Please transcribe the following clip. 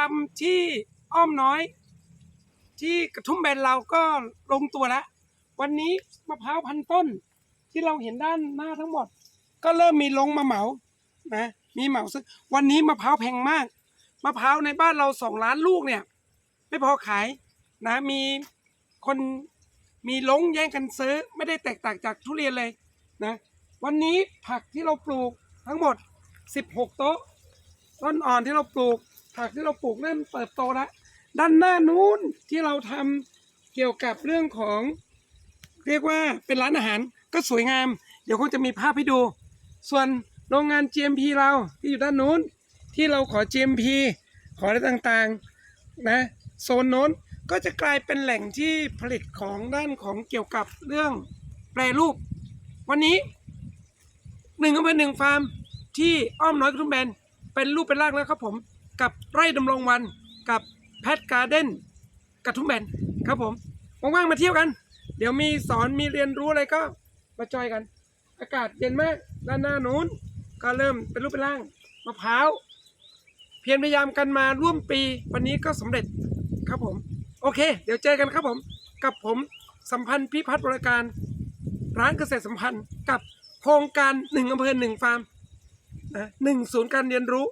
าร์มที่อ้อมน้อย ที่กระทุ่มแบนเราก็ลงตัวแล้ววันนี้มะพร้าวพันต้นที่เราเห็นด้านหน้าทั้งหมด ก็เริ่มมีลงมาเหมานะมีเหมาซึ่งวันนี้มะพร้าวแพงมากมะพร้าวในบ้านเราสองล้านลูกเนี่ย ไม่พอขายนะมีคนมีลงแย่งกันซื้อ ไม่ได้แตกต่างจากทุเรียนเลยนะวันนี้ผักที่เราปลูกทั้งหมด 16 โต๊ะ ต้นอ่อนที่เราปลูก ผักที่เราปลูกเริ่มเติบโตแล้วด้านหน้านู้นที่เราทำเกี่ยวกับเรื่องของ เรียกว่าเป็นร้านอาหารก็สวยงาม เดี๋ยวคงจะมีภาพให้ดู ส่วนโรงงาน GMP เราที่อยู่ด้านนู้น ที่เราขอ GMP ขออะไรต่างๆนะโซนโน้นก็จะกลายเป็นแหล่งที่ผลิตของด้านของเกี่ยวกับเรื่องแปรรูป วันนี้หนึ่งอำเภอหนึ่งฟาร์มที่อ้อมน้อยกระทุ่มแบนเป็นรูปเป็นร่างแล้วครับผม กับไร่ดำรงวัน กับแพทการ์เด้นกระทุ่มแบนครับผมว่างๆมาเที่ยวกัน เดี๋ยวมีสอนมีเรียนรู้อะไรก็มาจอยกัน อากาศเย็นมากด้านหน้านู้นก็เริ่มเป็นรูปเป็นร่างมะพร้าวเพียรพยายามกันมาร่วมปีวันนี้ก็สำเร็จครับผม โอเค เดี๋ยวเจอกันครับผม กับผมสัมพันธ์พิพัฒน์บริการร้านเกษตรสัมพันธ์กับโครงการหนึ่งอำเภอหนึ่งฟาร์มนะหนึ่งศูนย์การเรียนรู้